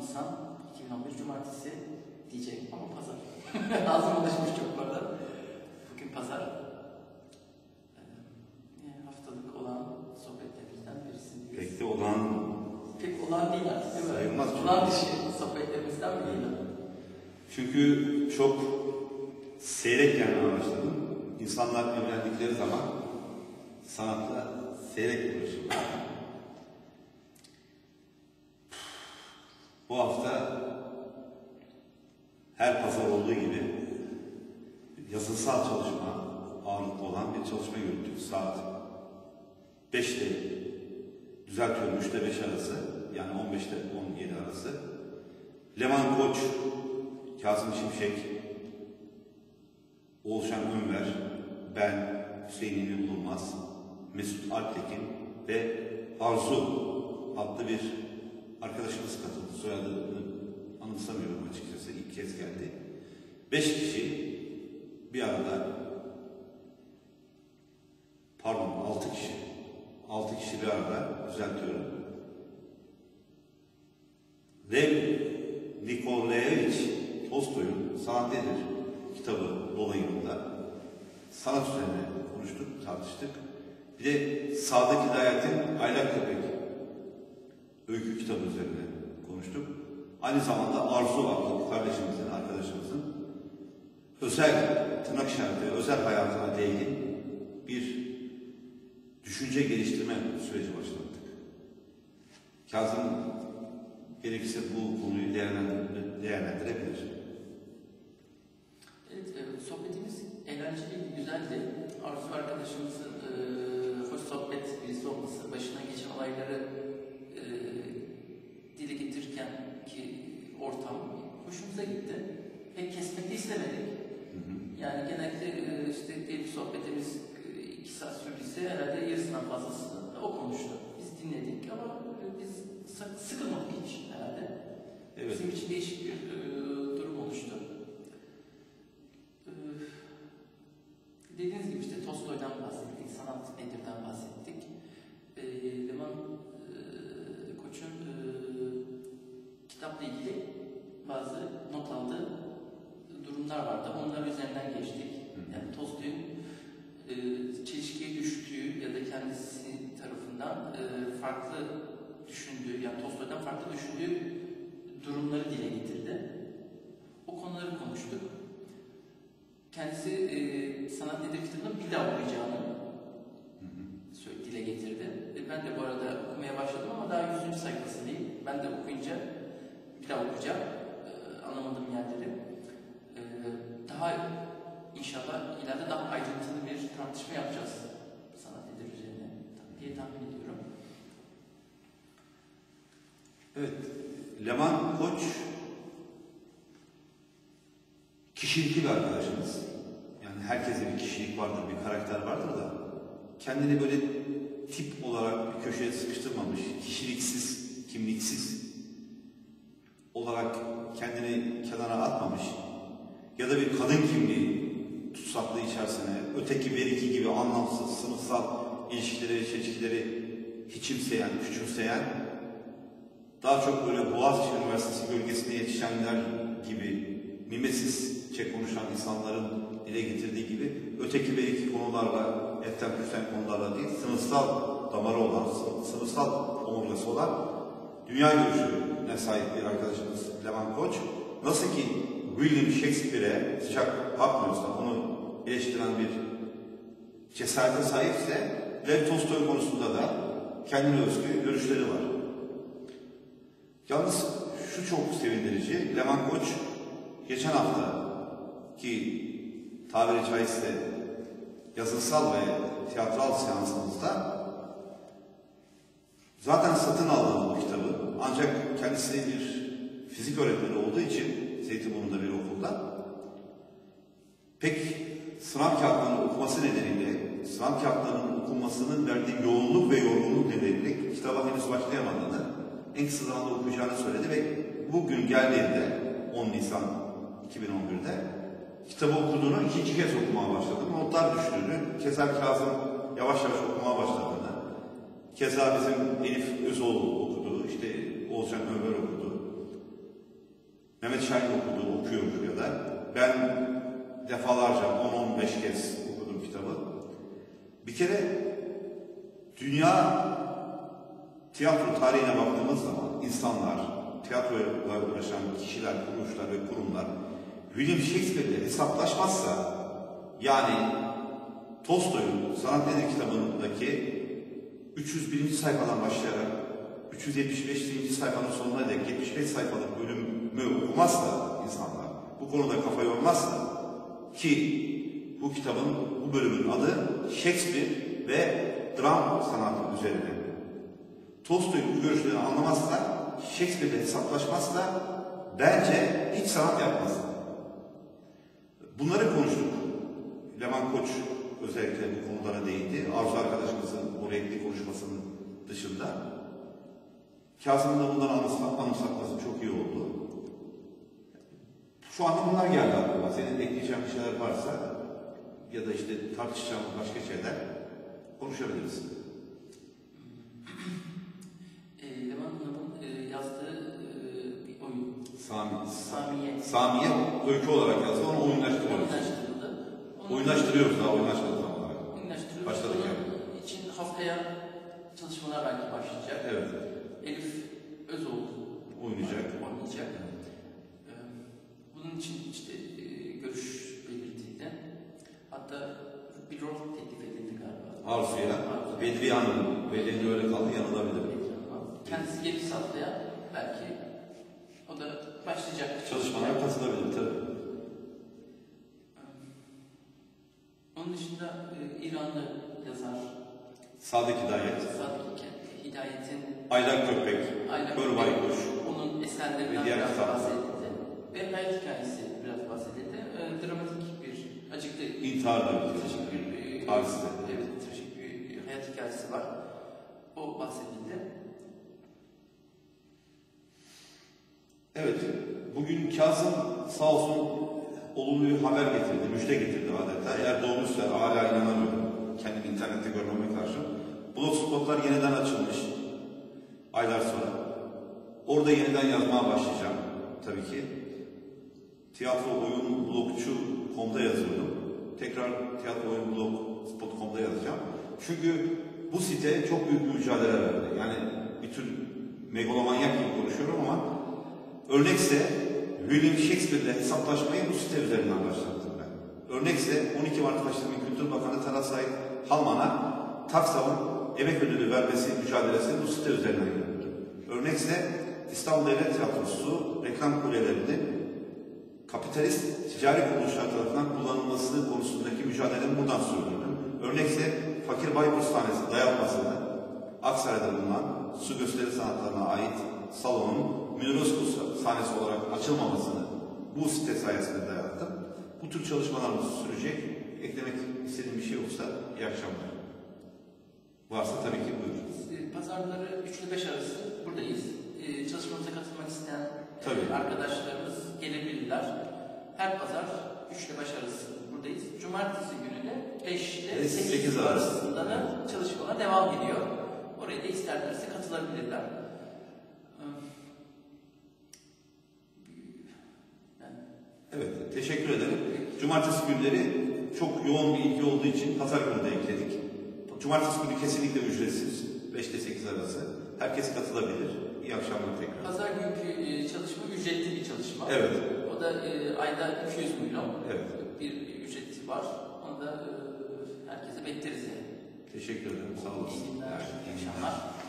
Nisan 2011 Cumartesi diyeceğim ama pazar. Ağzıma alışmış çok bu. Bugün pazar. Ee, haftalık olan sohbetlerimizden birisini. Pek de olan... Pek olan değil artık değil mi? Sayılmaz. Olan dışı şey, sohbetlerimizden biri. Çünkü çok seyrek yani anlaşıldı. İnsanlar evlendikleri zaman sanatla seyrek konuşuyorlar. Bu hafta her pazar olduğu gibi yazısal çalışma ağırlıklı olan bir çalışma yürüttük. Saat 5'te düzeltiyorum 3'te 5 arası yani 15'te 17 arası. Leman Koç, Kazım Şimşek, Oğuzhan Önver, ben, Hüseyin Emin Bulunmaz, Mesut Alptekin ve Arzu adlı bir arkadaşımız katıldı. Soyadını anımsamıyorum açıkçası. ilk kez geldi. Beş kişi bir arada pardon altı kişi altı kişi bir arada düzeltiyorum. Lev Nikolaevich Tolstoy'un Sanat Nedir kitabı dolayında sanat üzerine konuştuk, tartıştık. Bir de Sadık Hidayet'in Aylak Köpek kitabı üzerine konuştuk. Aynı zamanda Arzu adlı kardeşimizin, arkadaşımızın özel tırnak işareti, özel hayatına değin bir düşünce geliştirme süreci başlattık. Kazım gerekirse bu konuyu değerlendir değerlendirebilir. Evet, e, sohbetimiz eğlenceliydi, güzeldi. Arzu arkadaşımızın e, hoş sohbet birisi olması, başına geçen olayları e, dile getirirken ki ortam hoşumuza gitti. Pek kesmek de istemedik. Yani genellikle e, işte diyelim sohbetimiz e, iki saat sürdüyse herhalde yarısından fazlası o konuştu. Biz dinledik ama e, biz sı- sıkılmadık hiç herhalde. Evet. Bizim için değişik bir e, durum oluştu. E, dediğiniz gibi işte Tolstoy'dan bahsettik, sanat nedirden bahsettik. Düşündüğü, yani Tolstoy'dan farklı düşündüğü durumları dile getirdi. O konuları konuştuk. Kendisi e, Sanat Nedir kitabını bir daha okuyacağını dile getirdi. E, ben de bu arada okumaya başladım ama daha 100. sayfasındayım. Ben de okuyunca bir daha okuyacağım. E, anlamadığım yerleri. E, daha inşallah ileride daha ayrıntılı bir tartışma yapacağız sanat nedir üzerine diye tahmin ediyorum. Evet. Leman Koç kişilikli bir arkadaşımız. Yani herkese bir kişilik vardır, bir karakter vardır da kendini böyle tip olarak bir köşeye sıkıştırmamış, kişiliksiz, kimliksiz olarak kendini kenara atmamış ya da bir kadın kimliği tutsaklığı içerisine, öteki beriki gibi anlamsız, sınıfsal ilişkileri, çelişkileri hiçimseyen, küçümseyen daha çok böyle Boğaziçi Üniversitesi gölgesinde yetişenler gibi mimesizce konuşan insanların dile getirdiği gibi öteki ve iki konularla, etten püften konularla değil, sınıfsal damarı olan, sı- sınıfsal omurgası olan dünya görüşüne sahip bir arkadaşımız Leman Koç. Nasıl ki William Shakespeare'e sıcak bakmıyorsa, onu eleştiren bir cesarete sahipse, Lev Tolstoy konusunda da kendine özgü görüşleri var. Yalnız şu çok sevindirici, Leman Koç geçen hafta ki tabiri caizse yazısal ve tiyatral seansımızda zaten satın aldı bu kitabı. Ancak kendisi bir fizik öğretmeni olduğu için Zeytinburnu'nda bir okulda pek sınav kağıtlarının okuması nedeniyle sınav kağıtlarının okunmasının verdiği yoğunluk ve yorgunluk nedeniyle kitaba henüz başlayamadığını en kısa zamanda okuyacağını söyledi ve bugün geldiğinde 10 Nisan 2011'de kitabı okuduğunu ikinci kez okumaya başladı. Notlar düştüğünü, keza Kazım yavaş yavaş okumaya başladığını, keza bizim Elif Özoğlu okudu, işte Oğuzcan Ömer okudu, Mehmet Şahin okudu, okuyor ya da ben defalarca 10-15 kez okudum kitabı. Bir kere dünya tiyatro tarihine baktığımız zaman insanlar, tiyatroyla uğraşan kişiler, kuruluşlar ve kurumlar William Shakespeare ile hesaplaşmazsa yani Tolstoy'un Sanat Nedir kitabındaki 301. sayfadan başlayarak 375. sayfanın sonuna dek 75 sayfalık bölümü okumazsa insanlar, bu konuda kafa yormazsa ki bu kitabın, bu bölümün adı Shakespeare ve dram sanatı üzerine. Tolstoy'un bu görüşlerini anlamazsa, Shakespeare'le hesaplaşmazsa bence hiç sanat yapmaz. Bunları konuştuk. Leman Koç özellikle bu konulara değindi. Arzu arkadaşımızın o renkli konuşmasının dışında. Kazım'ın da bunları anımsa- anımsatması çok iyi oldu. Şu anda bunlar geldi aklıma. Senin ekleyeceğin bir şeyler varsa ya da işte tartışacağımız başka şeyler konuşabiliriz. Sami, Samiye. Samiye öykü olarak yazdı, onu oyunlaştırıyoruz. Oyunlaştırıldı. Onun- Oyunlaştırıyoruz daha oyunlaştırıyoruz ama. Oyunlaştırıyoruz. Başladık yani. için haftaya çalışmalar belki başlayacak. Evet, Elif Özoğlu oynayacak. oynayacak. Ee, Bunun için işte e, görüş belirtildi. Hatta bir rol teklif edildi galiba. Arzu'ya, Bedriye Hanım, belli öyle kaldı yanılabilir. Kendisi gelirse haftaya belki başlayacak. Çalışmalara katılabilir tabii. Onun dışında e, İranlı yazar Sadık Hidayet, Sadık Hidayet'in Aylar Köpek, Aynen. Kör Baykuş, Onun eserlerinden biraz kitaplar. bahsedildi. Ve hayat hikayesi biraz bahsedildi. Ee, dramatik bir, acıklı İntihar da bir trajik bir, e, Paris'te. evet, trajik bir hayat hikayesi var. O bahsedildi. Evet, bugün Kazım sağ olsun olumlu bir haber getirdi, müjde getirdi adeta. Eğer doğruysa hala inanamıyorum. Kendimi internette görmeme karşı. Blogspotlar yeniden açılmış. Aylar sonra. Orada yeniden yazmaya başlayacağım. Tabii ki. Tiyatro oyun blogçu.com'da yazıyordum. Tekrar tiyatro oyun blogspot.com'da yazacağım. Çünkü bu site çok büyük mücadele verdi. Yani bir tür megalomanyak gibi konuşuyorum ama örnekse William Shakespeare'le hesaplaşmayı bu site üzerinden başlattım ben. Örnekse 12 Mart Başkanı Kültür Bakanı Tarasay Halman'a Taksav'ın emek ödülü vermesi mücadelesi bu site üzerinden yürüdü. Örnekse İstanbul Devlet Tiyatrosu reklam kulelerinin kapitalist ticari kuruluşlar tarafından kullanılması konusundaki mücadelemi buradan sürdürdüm. Örnekse Fakir Baybur Hastanesi dayatmasını Aksaray'da bulunan su gösteri sanatlarına ait salonun UNESCO sahnesi olarak açılmamasını bu site sayesinde dayattım. Bu tür çalışmalarımız sürecek. Eklemek istediğim bir şey yoksa iyi akşamlar. Varsa tabii ki buyurun. Ee, Pazarları 3 ile 5 arası buradayız. Ee, Çalışmamıza katılmak isteyen e, Tabii. arkadaşlarımız gelebilirler. Her pazar 3 ile 5 arası buradayız. Cumartesi günü de 5 ile Evet, 8, 8 arası. arasında da çalışmalar devam ediyor. Oraya da isterlerse katılabilirler. cumartesi günleri çok yoğun bir ilgi olduğu için pazar günü de ekledik. Cumartesi günü kesinlikle ücretsiz. 5'te 8 arası. Herkes katılabilir. İyi akşamlar tekrar. Pazar günkü e, çalışma ücretli bir çalışma. Evet. O da e, ayda 200 milyon. Evet. Bir ücreti var. Onu da e, herkese bekleriz. Teşekkür ederim. Sağ olasın. İyi günler. İyi akşamlar.